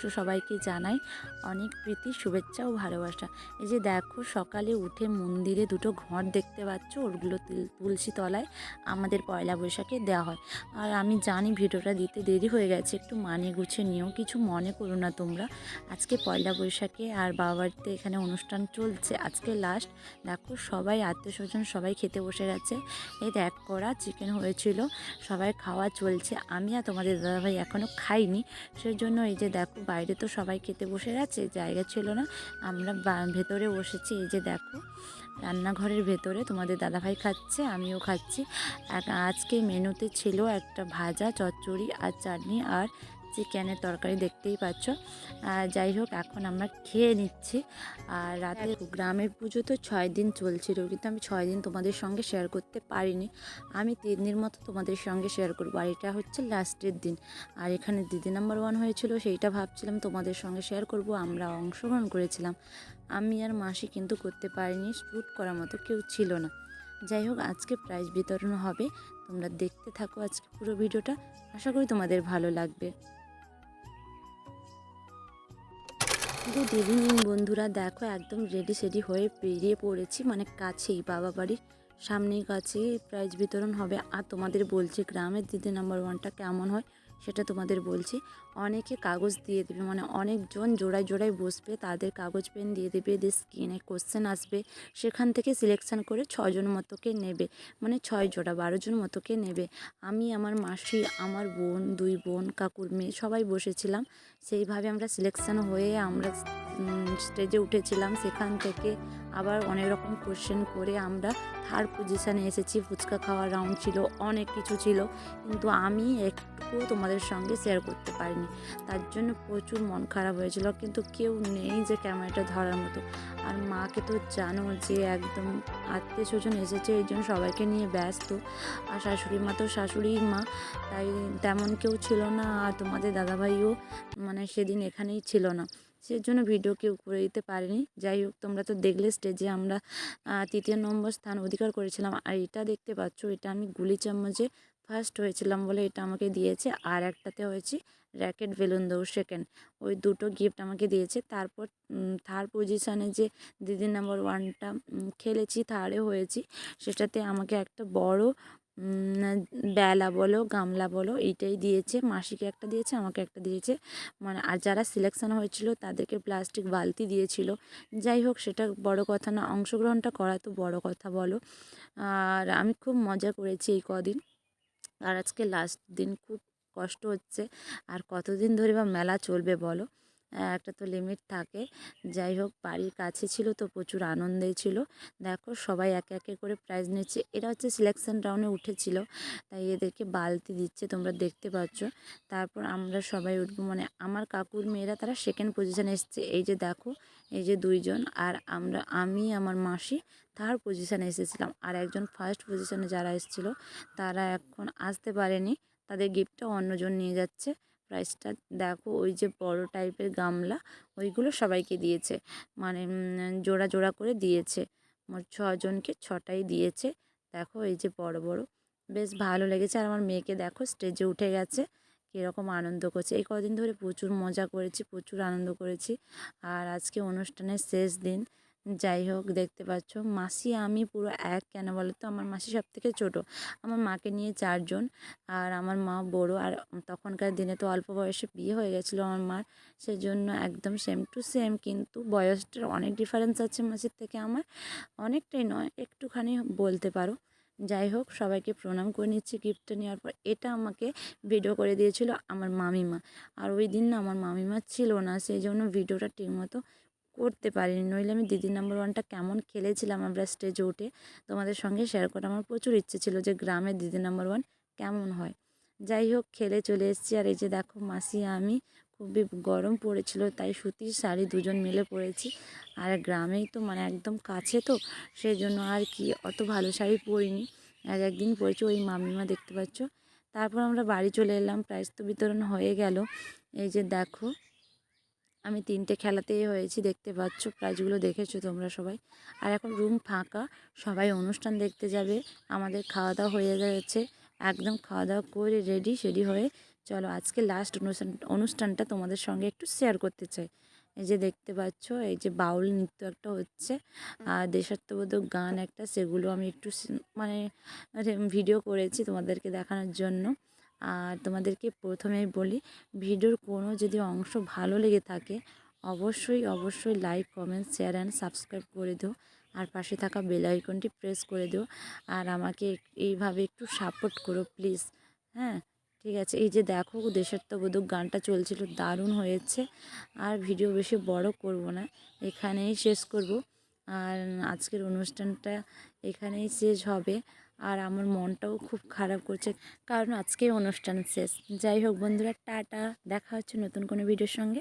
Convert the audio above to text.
নববর্ষ সবাইকে জানাই। অনেক প্রীতি, শুভেচ্ছা ও ভালোবাসা। এই যে দেখো, সকালে উঠে মন্দিরে দুটো ঘর দেখতে পাচ্ছ, ওগুলো তুল- তুলসী তলায় আমাদের পয়লা বৈশাখে দেওয়া হয়। আর আমি জানি ভিডিওটা দিতে দেরি হয়ে গেছে, একটু মানে গুছে নিও। কিছু মনে করো না তোমরা। আজকে পয়লা বৈশাখে আর বাবা বাড়িতে এখানে অনুষ্ঠান চলছে। আজকে লাস্ট দেখো সবাই আত্মীয় স্বজন সবাই খেতে বসে গেছে। এই দেখ করা চিকেন হয়েছিল, সবাই খাওয়া চলছে। আমি আর তোমাদের দাদাভাই এখনও খাইনি। সেজন্য এই যে দেখো বাইরে তো সবাই খেতে বসে গেছে, জায়গা ছিল না। আমরা ভেতরে বসেছি, এই যে দেখো, রান্নাঘরের ভেতরে তোমাদের দাদাভাই খাচ্ছে, আমিও খাচ্ছি। আজকে মেনুতে ছিল একটা ভাজা, চচ্চড়ি আর চাটনি আর চিকেনের তরকারি দেখতেই পাচ্ছ। আর যাই হোক এখন আমরা খেয়ে নিচ্ছি। আর রাতে গ্রামের পুজো তো ছয় দিন চলছিল কিন্তু আমি ছয় দিন তোমাদের সঙ্গে শেয়ার করতে পারিনি। আমি তিন দিন মতো তোমাদের সঙ্গে শেয়ার করব। আর এটা হচ্ছে লাস্টের দিন। আর এখানে দিদি নাম্বার ওয়ান হয়েছিল সেইটা ভাবছিলাম তোমাদের সঙ্গে শেয়ার করব। আমরা অংশগ্রহণ করেছিলাম। আমি আর মাসি কিন্তু করতে পারিনি শ্যুট করার মতো কেউ ছিল না। যাই হোক আজকে প্রাইজ বিতরণ হবে। তোমরা দেখতে থাকো আজকে পুরো ভিডিওটা। আশা করি তোমাদের ভালো লাগবে। গুড ইভিনিং বন্ধুরা। দেখো, একদম রেডি সেডি হয়ে বেরিয়ে পড়েছি মানে কাছেই, বাবা বাড়ির সামনেই কাছেই। প্রাইজ বিতরণ হবে। আর তোমাদের বলছি, গ্রামের দিদি নাম্বার ওয়ানটা কেমন হয়? সেটা তোমাদের বলছি। অনেকে কাগজ দিয়ে দেবে মানে অনেকজন জোড়ায় জোড়ায় বসবে, তাদের কাগজ পেন দিয়ে দেবে, এদের স্ক্রিনে কোশ্চেন আসবে। সেখান থেকে সিলেকশান করে ছজন মতোকে নেবে মানে ছয় জোড়া বারোজন মতোকে নেবে। আমি, আমার মাসি, আমার বোন, দুই বোন, কাকুর মেয়ে সবাই বসেছিলাম। সেইভাবে আমরা সিলেকশান হয়ে আমরা স্টেজে উঠেছিলাম, সেখান থেকে আবার অনেক রকম কোশ্চেন করে আমরা থার্ড পজিশানে এসেছি। ফুচকা খাওয়ার রাউন্ড ছিল, অনেক কিছু ছিল, কিন্তু আমি একটু তোমাদের সঙ্গে শেয়ার করতে পারিনি। তার জন্য প্রচুর মন খারাপ হয়েছিল, কিন্তু কেউ নেই যে ক্যামেরাটা ধরার মতো। আর মাকে তো জানো যে একদম আত্মীয় স্বজন এসেছে, এই জন্য সবাইকে নিয়ে ব্যস্ত। আর শাশুড়ি মা তো শাশুড়ি মা, তাই তেমন কেউ ছিল না, আর তোমাদের দাদাভাইও মানে সেদিন এখানেই ছিল না। সেজন্য ভিডিও কেউ করে দিতে পারেনি। যাই হোক, তোমরা তো দেখলে স্টেজে আমরা তৃতীয় নম্বর স্থান অধিকার করেছিলাম। আর এটা দেখতে পাচ্ছ, এটা আমি গুলি চামচে ফার্স্ট হয়েছিলাম বলে এটা আমাকে দিয়েছে। আর একটাতে হয়েছি র্যাকেট বেলুন দৌড় সেকেন্ড ওই দুটো গিফট আমাকে দিয়েছে। তারপর থার্ড পজিশানে যে দিদি নাম্বার ওয়ানটা খেলেছি থার্ডে হয়েছি, সেটাতে আমাকে একটা বড় বেলা বলো, গামলা বলো, এইটাই দিয়েছে। মাসিকে একটা দিয়েছে, আমাকে একটা দিয়েছে। মানে আর যারা সিলেকশন হয়েছিল, তাদেরকে প্লাস্টিক বালতি দিয়েছিল। যাই হোক, সেটা বড় কথা না, অংশগ্রহণটা করা তো বড় কথা বলো। আর আমি খুব মজা করেছি এই কদিন। আর আজকে লাস্ট দিন খুব কষ্ট হচ্ছে। আর কতদিন ধরে বা মেলা চলবে বলো? একটা তো লিমিট থাকে। যাই হোক, বাড়ির কাছে ছিল তো প্রচুর আনন্দেই ছিল। দেখো, সবাই একে একে করে প্রাইজ নিচ্ছে। এরা হচ্ছে সিলেকশন রাউন্ডে উঠেছিল, তাই এদেরকে বালতি দিচ্ছে, তোমরা দেখতে পাচ্ছ। তারপর আমরা সবাই উঠবো। মানে আমার কাকুর মেয়েরা, তারা সেকেন্ড পজিশানে এসছে। এই যে দেখো, এই যে দুইজন, আর আমরা, আমি, আমার মাসি থার্ড পজিশানে এসেছিলাম। আর একজন ফার্স্ট পজিশানে যারা এসেছিল, তারা এখন আসতে পারেনি। তাদের গিফটটা অন্যজন নিয়ে যাচ্ছে। প্রাইসটা দেখো, ওই যে বড় টাইপের গামলা, ওইগুলো সবাইকে দিয়েছে। মানে জোড়া জোড়া করে দিয়েছে। মোট ছজনকে ছটাই দিয়েছে। দেখো, এই যে বড় বড়। বেশ ভালো লেগেছে। আর আমার মেয়েকে দেখো স্টেজে উঠে গেছে। কীরকম আনন্দ করছে। এই কদিন ধরে প্রচুর মজা করেছি, প্রচুর আনন্দ করেছি। আর আজকে অনুষ্ঠানের শেষ দিন। যাই হোক দেখতে পাচ্ছ। মাসি, আমি পুরো এক কেন বলো তো আমার মাসি সব থেকে ছোটো। আমার মাকে নিয়ে চারজন আর আমার মা বড়। আর তখনকার দিনে তো অল্প বয়সে বিয়ে হয়ে গেছিল আমার মার। সেজন্য একদম সেম টু সেম কিন্তু বয়সটার অনেক ডিফারেন্স আছে মাসির থেকে আমার। অনেকটাই নয়, একটুখানি বলতে পারো। যাই হোক সবাইকে প্রণাম করে নিচ্ছি গিফটটা নেওয়ার পর। এটা আমাকে ভিডিও করে দিয়েছিল আমার মামিমা। আর ওই দিন না আমার মামিমা ছিল না সেই জন্য ভিডিওটা ঠিকমতো করতে পারিনি। নইলে আমি দিদি নাম্বার ওয়ানটা কেমন খেলেছিলাম আমরা স্টেজে উঠে। তোমাদের সঙ্গে শেয়ার করা আমার প্রচুর ইচ্ছে ছিল যে গ্রামের দিদি নাম্বার ওয়ান কেমন হয়। যাই হোক, খেলে চলে এসেছি। আর এই যে দেখো মাসি, আমি খুবই গরম পড়েছিল, তাই সুতির শাড়ি দুজন মিলে পরেছি। আর গ্রামেই তো মানে একদম কাছে তো সেই জন্য আর কি অত ভালো শাড়ি পরিনি। এক একদিন পরেছি, ওই মামিমা দেখতে পাচ্ছ। তারপর আমরা বাড়ি চলে এলাম প্রাইজ তো বিতরণ হয়ে গেল। এই যে দেখো আমি তিনটে খেলাতেই হয়েছি, দেখতে পাচ্ছ, প্রাইজগুলো দেখেছ তোমরা সবাই। আর এখন রুম ফাঁকা, সবাই অনুষ্ঠান দেখতে যাবে, আমাদের খাওয়া দাওয়া হয়ে গেছে, একদম খাওয়া দাওয়া করে রেডি সেডি হয়ে চলো আজকে লাস্ট অনুষ্ঠান, অনুষ্ঠানটা তোমাদের সঙ্গে একটু শেয়ার করতে চাই। এই যে দেখতে পাচ্ছ, এই যে বাউল নৃত্য একটা হচ্ছে, আর দেশাত্মবোধক গান একটা, সেগুলো আমি একটু মানে ভিডিও করেছি তোমাদেরকে দেখানোর জন্য। আর তোমাদেরকে প্রথমেই বলি, ভিডিওর কোনো যদি অংশ ভালো লেগে থাকে, অবশ্যই অবশ্যই like comment share and subscribe করে দিও। আর পাশে থাকা বেল আইকনটি প্রেস করে দিও। আর আমাকে এইভাবে একটু সাপোর্ট করো প্লিজ হ্যাঁ ঠিক আছে? এই যে দেখো, দেশাত্মবোধক গানটা চলছিল, দারুণ হয়েছে। আর ভিডিও বেশি বড় করব না, এখানেই শেষ করব। আর আজকের অনুষ্ঠানটা এখানেই শেষ হবে। আর আমার মনটাও খুব খারাপ করছে। কারণ আজকে অনুষ্ঠান শেষ। যাই হোক বন্ধুরা, টাটা। দেখা হচ্ছে নতুন কোনো ভিডিওর সঙ্গে।